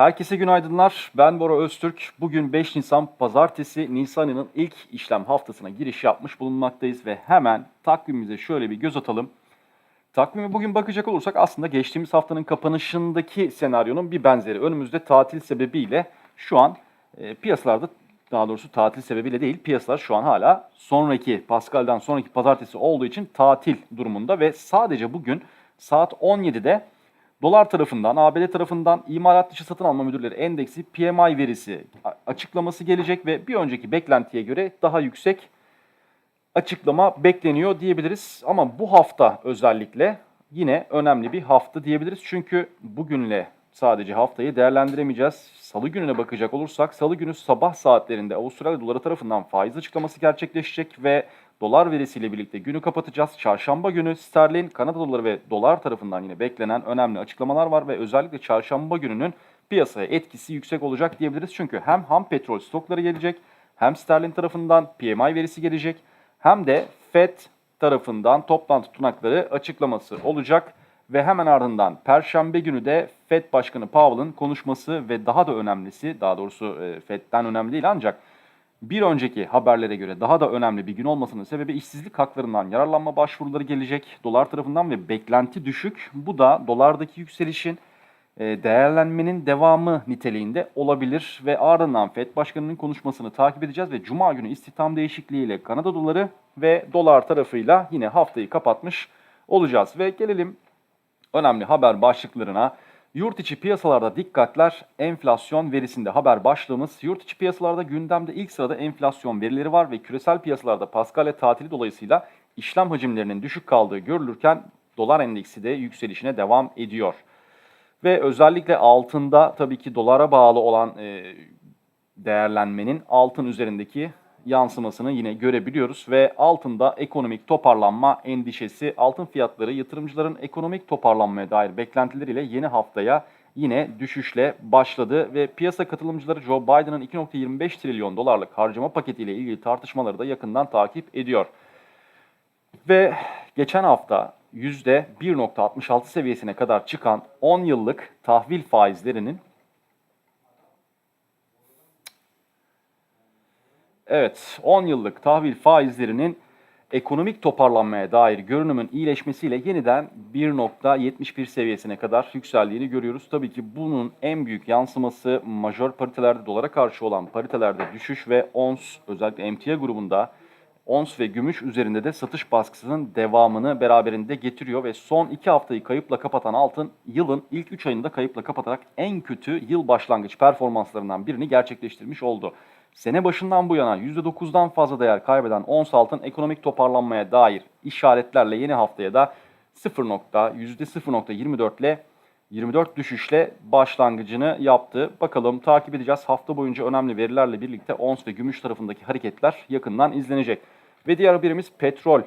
Herkese günaydınlar. Ben Bora Öztürk. Bugün 5 Nisan Pazartesi Nisan ayının ilk işlem haftasına giriş yapmış bulunmaktayız ve hemen takvimimize şöyle bir göz atalım. Takvime bugün bakacak olursak aslında geçtiğimiz haftanın kapanışındaki senaryonun bir benzeri. Önümüzde tatil sebebiyle şu an e, piyasalarda daha doğrusu tatil sebebiyle değil piyasalar şu an hala sonraki Pascal'dan sonraki pazartesi olduğu için tatil durumunda ve sadece bugün saat 17'de Dolar tarafından, ABD tarafından imalat dışı satın alma müdürleri endeksi PMI verisi açıklaması gelecek ve bir önceki beklentiye göre daha yüksek açıklama bekleniyor diyebiliriz. Ama bu hafta özellikle yine önemli bir hafta diyebiliriz. Çünkü bugünle sadece haftayı değerlendiremeyeceğiz. Salı gününe bakacak olursak salı günü sabah saatlerinde Avustralya doları tarafından faiz açıklaması gerçekleşecek ve dolar verisiyle birlikte günü kapatacağız. Çarşamba günü sterlin, Kanada doları ve dolar tarafından yine beklenen önemli açıklamalar var ve özellikle çarşamba gününün piyasaya etkisi yüksek olacak diyebiliriz. Çünkü hem ham petrol stokları gelecek, hem sterlin tarafından PMI verisi gelecek, hem de FED tarafından toplantı tutanakları açıklaması olacak ve hemen ardından Perşembe günü de FED Başkanı Powell'ın konuşması ve daha da önemlisi, daha doğrusu e, FED'den önemli değil ancak bir önceki haberlere göre daha da önemli bir gün olmasının sebebi işsizlik haklarından yararlanma başvuruları gelecek dolar tarafından ve beklenti düşük. Bu da dolardaki yükselişin e, değerlenmenin devamı niteliğinde olabilir ve ardından FED Başkanı'nın konuşmasını takip edeceğiz ve Cuma günü istihdam değişikliğiyle Kanada doları ve dolar tarafıyla yine haftayı kapatmış olacağız. Ve gelelim önemli haber başlıklarına. Yurt içi piyasalarda dikkatler enflasyon verisinde haber başlığımız. Yurt içi piyasalarda gündemde ilk sırada enflasyon verileri var ve küresel piyasalarda Paskalya tatili dolayısıyla işlem hacimlerinin düşük kaldığı görülürken dolar endeksi de yükselişine devam ediyor. Ve özellikle altında tabii ki dolara bağlı olan e, değerlenmenin altın üzerindeki yansımasını yine görebiliyoruz ve altında ekonomik toparlanma endişesi, altın fiyatları yatırımcıların ekonomik toparlanmaya dair beklentileriyle yeni haftaya yine düşüşle başladı ve piyasa katılımcıları Joe Biden'ın 2.25 trilyon dolarlık harcama paketiyle ilgili tartışmaları da yakından takip ediyor. Ve geçen hafta %1.66 seviyesine kadar çıkan 10 yıllık tahvil faizlerinin Evet, 10 yıllık tahvil faizlerinin ekonomik toparlanmaya dair görünümün iyileşmesiyle yeniden 1.71 seviyesine kadar yükseldiğini görüyoruz. Tabii ki bunun en büyük yansıması majör paritelerde dolara karşı olan paritelerde düşüş ve ons özellikle emtia grubunda ons ve gümüş üzerinde de satış baskısının devamını beraberinde getiriyor ve son 2 haftayı kayıpla kapatan altın yılın ilk 3 ayında kayıpla kapatarak en kötü yıl başlangıç performanslarından birini gerçekleştirmiş oldu. Sene başından bu yana %9'dan fazla değer kaybeden ons altın ekonomik toparlanmaya dair işaretlerle yeni haftaya da 0. %0.24 ile 24 düşüşle başlangıcını yaptı. Bakalım takip edeceğiz. Hafta boyunca önemli verilerle birlikte ons ve gümüş tarafındaki hareketler yakından izlenecek. Ve diğer birimiz petrol.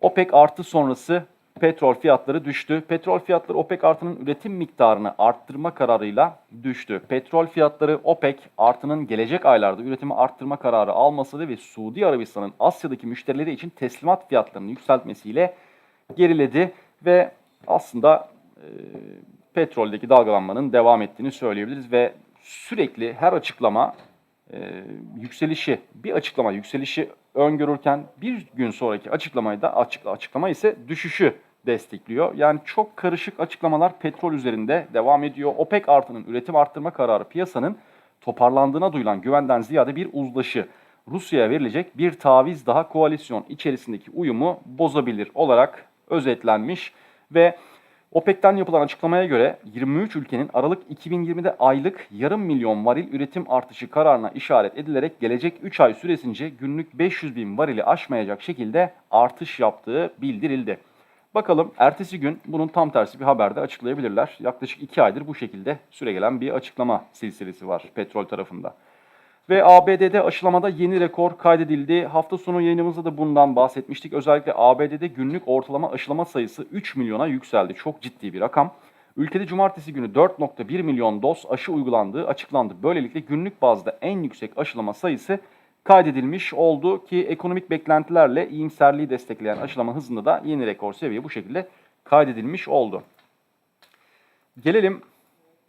OPEC artı sonrası petrol fiyatları düştü. Petrol fiyatları OPEC artının üretim miktarını arttırma kararıyla düştü. Petrol fiyatları OPEC artının gelecek aylarda üretimi arttırma kararı alması ve Suudi Arabistan'ın Asya'daki müşterileri için teslimat fiyatlarını yükseltmesiyle geriledi ve aslında e, petroldeki dalgalanmanın devam ettiğini söyleyebiliriz ve sürekli her açıklama e, yükselişi, bir açıklama yükselişi öngörürken bir gün sonraki açıklamayı da açık, açıklama ise düşüşü destekliyor. Yani çok karışık açıklamalar petrol üzerinde devam ediyor. OPEC artının üretim arttırma kararı piyasanın toparlandığına duyulan güvenden ziyade bir uzlaşı. Rusya'ya verilecek bir taviz daha koalisyon içerisindeki uyumu bozabilir olarak özetlenmiş ve OPEC'ten yapılan açıklamaya göre 23 ülkenin Aralık 2020'de aylık yarım milyon varil üretim artışı kararına işaret edilerek gelecek 3 ay süresince günlük 500 bin varili aşmayacak şekilde artış yaptığı bildirildi. Bakalım ertesi gün bunun tam tersi bir haberde açıklayabilirler. Yaklaşık 2 aydır bu şekilde süregelen bir açıklama silsilesi var petrol tarafında. Ve ABD'de aşılamada yeni rekor kaydedildi. Hafta sonu yayınımızda da bundan bahsetmiştik. Özellikle ABD'de günlük ortalama aşılama sayısı 3 milyona yükseldi. Çok ciddi bir rakam. Ülkede cumartesi günü 4.1 milyon doz aşı uygulandığı açıklandı. Böylelikle günlük bazda en yüksek aşılama sayısı kaydedilmiş oldu ki ekonomik beklentilerle iyimserliği destekleyen aşılama hızında da yeni rekor seviye bu şekilde kaydedilmiş oldu. Gelelim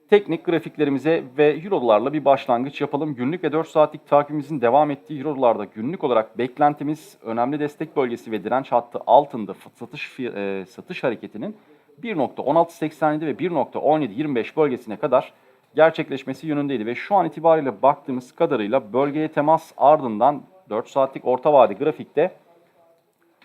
teknik grafiklerimize ve Euro'larla bir başlangıç yapalım. Günlük ve 4 saatlik takibimizin devam ettiği Euro'larda günlük olarak beklentimiz önemli destek bölgesi ve direnç hattı altında satış e, satış hareketinin 1.1687 ve 1.1725 bölgesine kadar gerçekleşmesi yönündeydi ve şu an itibariyle baktığımız kadarıyla bölgeye temas ardından 4 saatlik orta vade grafikte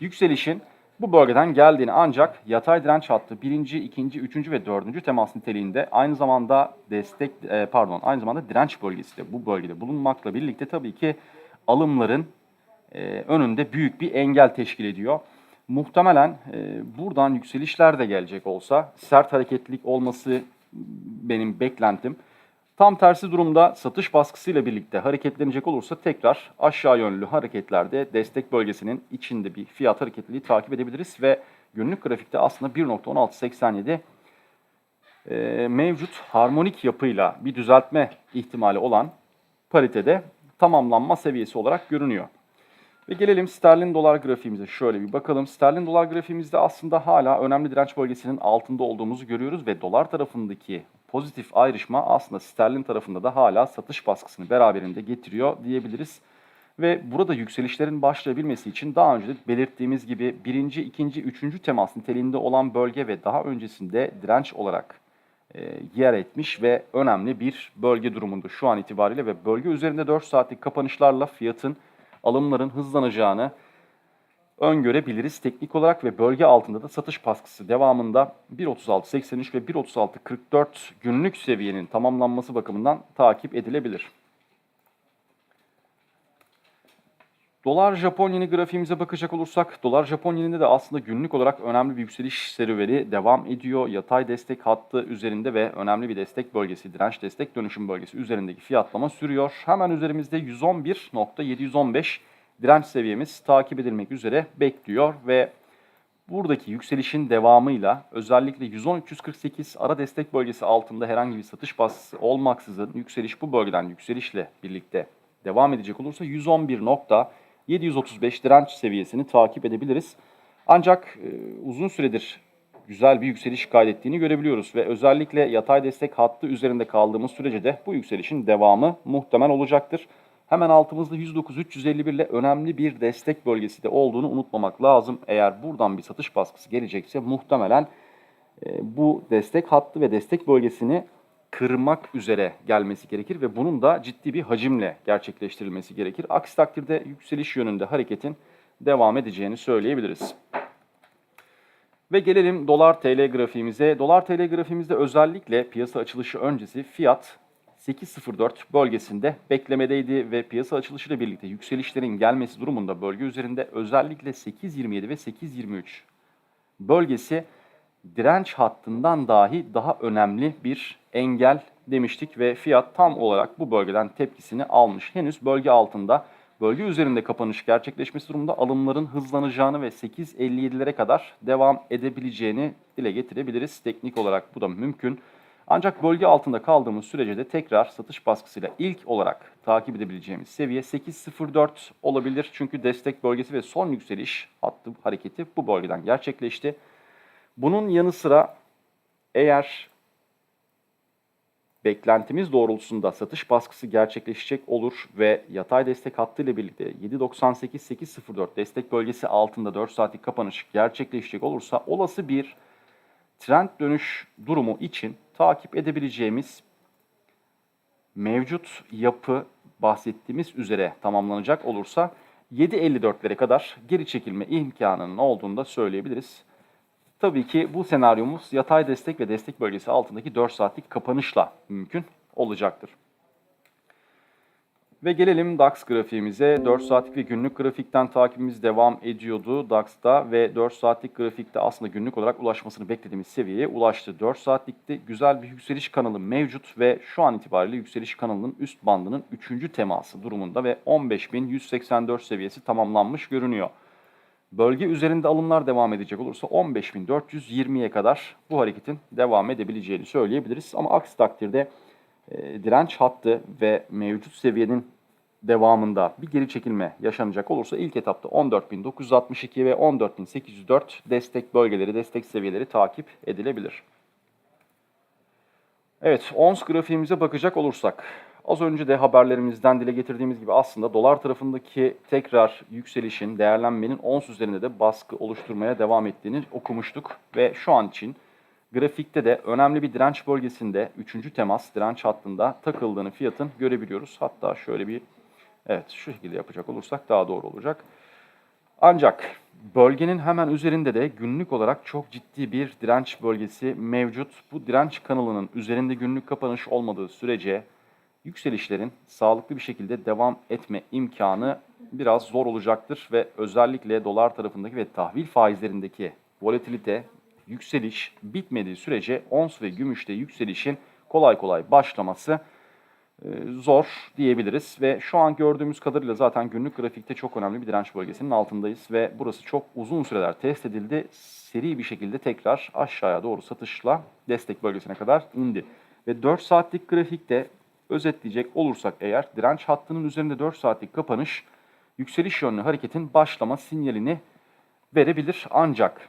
yükselişin bu bölgeden geldiğini ancak yatay direnç hattı birinci, ikinci, üçüncü ve dördüncü temas niteliğinde aynı zamanda destek e, pardon aynı zamanda direnç bölgesi de bu bölgede bulunmakla birlikte tabii ki alımların e, önünde büyük bir engel teşkil ediyor. Muhtemelen e, buradan yükselişler de gelecek olsa sert hareketlilik olması benim beklentim. Tam tersi durumda satış baskısıyla birlikte hareketlenecek olursa tekrar aşağı yönlü hareketlerde destek bölgesinin içinde bir fiyat hareketliliği takip edebiliriz ve günlük grafikte aslında 1.1687 e, mevcut harmonik yapıyla bir düzeltme ihtimali olan paritede tamamlanma seviyesi olarak görünüyor. Ve gelelim sterlin dolar grafiğimize şöyle bir bakalım. Sterlin dolar grafiğimizde aslında hala önemli direnç bölgesinin altında olduğumuzu görüyoruz ve dolar tarafındaki pozitif ayrışma aslında sterlin tarafında da hala satış baskısını beraberinde getiriyor diyebiliriz. Ve burada yükselişlerin başlayabilmesi için daha önce de belirttiğimiz gibi birinci, ikinci, üçüncü temas niteliğinde olan bölge ve daha öncesinde direnç olarak e, yer etmiş ve önemli bir bölge durumunda şu an itibariyle ve bölge üzerinde 4 saatlik kapanışlarla fiyatın alımların hızlanacağını öngörebiliriz teknik olarak ve bölge altında da satış baskısı devamında 1.36.83 ve 1.36.44 günlük seviyenin tamamlanması bakımından takip edilebilir. Dolar Japon yeni grafiğimize bakacak olursak dolar Japon yeninde de aslında günlük olarak önemli bir yükseliş serüveni devam ediyor. Yatay destek hattı üzerinde ve önemli bir destek bölgesi, direnç destek dönüşüm bölgesi üzerindeki fiyatlama sürüyor. Hemen üzerimizde 111.715 direnç seviyemiz takip edilmek üzere bekliyor ve buradaki yükselişin devamıyla özellikle 113.348 ara destek bölgesi altında herhangi bir satış baskısı olmaksızın yükseliş bu bölgeden yükselişle birlikte devam edecek olursa 111.735 direnç seviyesini takip edebiliriz. Ancak e, uzun süredir güzel bir yükseliş kaydettiğini görebiliyoruz ve özellikle yatay destek hattı üzerinde kaldığımız sürece de bu yükselişin devamı muhtemel olacaktır. Hemen altımızda 109-351 ile önemli bir destek bölgesi de olduğunu unutmamak lazım. Eğer buradan bir satış baskısı gelecekse muhtemelen e, bu destek hattı ve destek bölgesini kırmak üzere gelmesi gerekir ve bunun da ciddi bir hacimle gerçekleştirilmesi gerekir. Aksi takdirde yükseliş yönünde hareketin devam edeceğini söyleyebiliriz. Ve gelelim dolar TL grafiğimize. Dolar TL grafiğimizde özellikle piyasa açılışı öncesi fiyat 8.04 bölgesinde beklemedeydi ve piyasa açılışıyla birlikte yükselişlerin gelmesi durumunda bölge üzerinde özellikle 8.27 ve 8.23 bölgesi direnç hattından dahi daha önemli bir engel demiştik ve fiyat tam olarak bu bölgeden tepkisini almış. Henüz bölge altında bölge üzerinde kapanış gerçekleşmesi durumunda alımların hızlanacağını ve 8.57'lere kadar devam edebileceğini dile getirebiliriz. Teknik olarak bu da mümkün. Ancak bölge altında kaldığımız sürece de tekrar satış baskısıyla ilk olarak takip edebileceğimiz seviye 8.04 olabilir. Çünkü destek bölgesi ve son yükseliş hattı hareketi bu bölgeden gerçekleşti. Bunun yanı sıra eğer beklentimiz doğrultusunda satış baskısı gerçekleşecek olur ve yatay destek hattı ile birlikte 7.98-8.04 destek bölgesi altında 4 saatlik kapanış gerçekleşecek olursa olası bir trend dönüş durumu için takip edebileceğimiz mevcut yapı bahsettiğimiz üzere tamamlanacak olursa 7.54'lere kadar geri çekilme imkanının olduğunu da söyleyebiliriz. Tabii ki bu senaryomuz yatay destek ve destek bölgesi altındaki 4 saatlik kapanışla mümkün olacaktır. Ve gelelim DAX grafiğimize. 4 saatlik ve günlük grafikten takibimiz devam ediyordu DAX'ta ve 4 saatlik grafikte aslında günlük olarak ulaşmasını beklediğimiz seviyeye ulaştı. 4 saatlikte güzel bir yükseliş kanalı mevcut ve şu an itibariyle yükseliş kanalının üst bandının 3. teması durumunda ve 15.184 seviyesi tamamlanmış görünüyor. Bölge üzerinde alımlar devam edecek olursa 15.420'ye kadar bu hareketin devam edebileceğini söyleyebiliriz. Ama aksi takdirde e, direnç hattı ve mevcut seviyenin devamında bir geri çekilme yaşanacak olursa ilk etapta 14.962 ve 14.804 destek bölgeleri, destek seviyeleri takip edilebilir. Evet, ons grafiğimize bakacak olursak, az önce de haberlerimizden dile getirdiğimiz gibi aslında dolar tarafındaki tekrar yükselişin, değerlenmenin ons üzerinde de baskı oluşturmaya devam ettiğini okumuştuk. Ve şu an için grafikte de önemli bir direnç bölgesinde, 3. temas direnç hattında takıldığını fiyatın görebiliyoruz. Hatta şöyle bir, evet şu şekilde yapacak olursak daha doğru olacak. Ancak bölgenin hemen üzerinde de günlük olarak çok ciddi bir direnç bölgesi mevcut. Bu direnç kanalının üzerinde günlük kapanış olmadığı sürece yükselişlerin sağlıklı bir şekilde devam etme imkanı biraz zor olacaktır ve özellikle dolar tarafındaki ve tahvil faizlerindeki volatilite, yükseliş bitmediği sürece ons ve gümüşte yükselişin kolay kolay başlaması e, zor diyebiliriz ve şu an gördüğümüz kadarıyla zaten günlük grafikte çok önemli bir direnç bölgesinin altındayız ve burası çok uzun süreler test edildi. Seri bir şekilde tekrar aşağıya doğru satışla destek bölgesine kadar indi. Ve 4 saatlik grafikte özetleyecek olursak eğer direnç hattının üzerinde 4 saatlik kapanış yükseliş yönlü hareketin başlama sinyalini verebilir. Ancak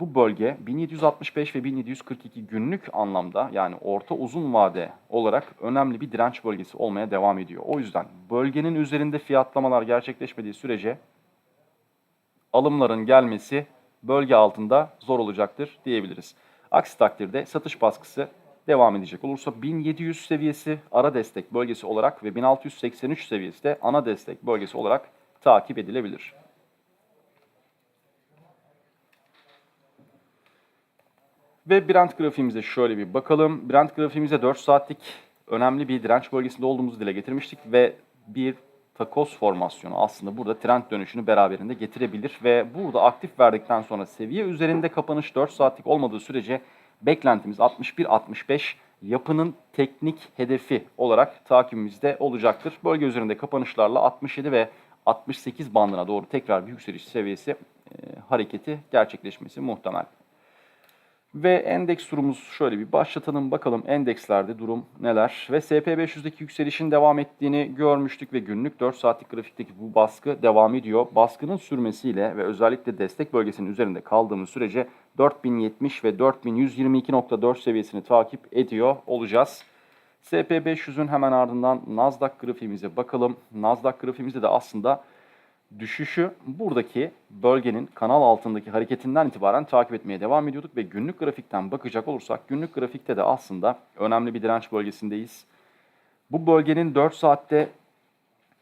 bu bölge 1765 ve 1742 günlük anlamda yani orta uzun vade olarak önemli bir direnç bölgesi olmaya devam ediyor. O yüzden bölgenin üzerinde fiyatlamalar gerçekleşmediği sürece alımların gelmesi bölge altında zor olacaktır diyebiliriz. Aksi takdirde satış baskısı devam edecek olursa 1700 seviyesi ara destek bölgesi olarak ve 1683 seviyesi de ana destek bölgesi olarak takip edilebilir. Ve Brent grafiğimize şöyle bir bakalım. Brent grafiğimize 4 saatlik önemli bir direnç bölgesinde olduğumuzu dile getirmiştik ve bir takoz formasyonu aslında burada trend dönüşünü beraberinde getirebilir ve burada aktif verdikten sonra seviye üzerinde kapanış 4 saatlik olmadığı sürece beklentimiz 61-65 yapının teknik hedefi olarak takibimizde olacaktır. Bölge üzerinde kapanışlarla 67 ve 68 bandına doğru tekrar bir yükseliş seviyesi e, hareketi gerçekleşmesi muhtemel. Ve endeks durumumuz şöyle bir başlatalım bakalım endekslerde durum neler. Ve SP500'deki yükselişin devam ettiğini görmüştük ve günlük 4 saatlik grafikteki bu baskı devam ediyor. Baskının sürmesiyle ve özellikle destek bölgesinin üzerinde kaldığımız sürece 4070 ve 4122.4 seviyesini takip ediyor olacağız. SP500'ün hemen ardından Nasdaq grafiğimize bakalım. Nasdaq grafiğimizde de aslında düşüşü buradaki bölgenin kanal altındaki hareketinden itibaren takip etmeye devam ediyorduk ve günlük grafikten bakacak olursak günlük grafikte de aslında önemli bir direnç bölgesindeyiz. Bu bölgenin 4 saatte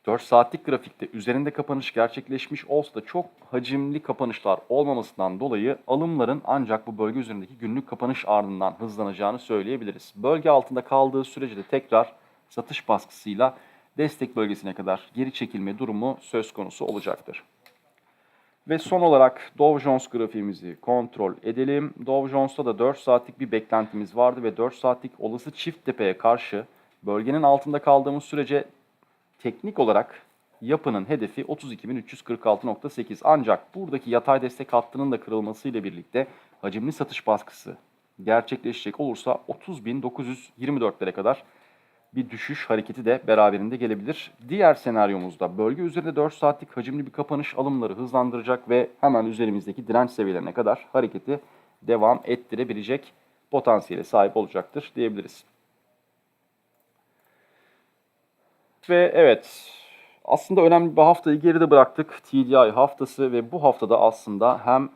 4 saatlik grafikte üzerinde kapanış gerçekleşmiş olsa da çok hacimli kapanışlar olmamasından dolayı alımların ancak bu bölge üzerindeki günlük kapanış ardından hızlanacağını söyleyebiliriz. Bölge altında kaldığı sürece de tekrar satış baskısıyla destek bölgesine kadar geri çekilme durumu söz konusu olacaktır. Ve son olarak Dow Jones grafiğimizi kontrol edelim. Dow Jones'ta da 4 saatlik bir beklentimiz vardı ve 4 saatlik olası çift tepeye karşı bölgenin altında kaldığımız sürece teknik olarak yapının hedefi 32.346.8 ancak buradaki yatay destek hattının da kırılmasıyla birlikte hacimli satış baskısı gerçekleşecek olursa 30.924'lere kadar bir düşüş hareketi de beraberinde gelebilir. Diğer senaryomuzda bölge üzerinde 4 saatlik hacimli bir kapanış alımları hızlandıracak ve hemen üzerimizdeki direnç seviyelerine kadar hareketi devam ettirebilecek potansiyele sahip olacaktır diyebiliriz. Ve evet aslında önemli bir haftayı geride bıraktık. TDI haftası ve bu haftada aslında hem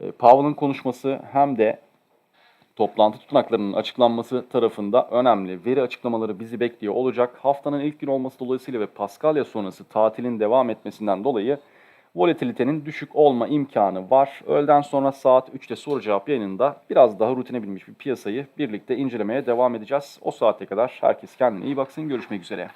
e, Powell'ın konuşması hem de toplantı tutanaklarının açıklanması tarafında önemli veri açıklamaları bizi bekliyor olacak. Haftanın ilk gün olması dolayısıyla ve Paskalya sonrası tatilin devam etmesinden dolayı volatilitenin düşük olma imkanı var. Öğleden sonra saat 3'te soru cevap yayınında biraz daha rutine binmiş bir piyasayı birlikte incelemeye devam edeceğiz. O saate kadar herkes kendine iyi baksın. Görüşmek üzere.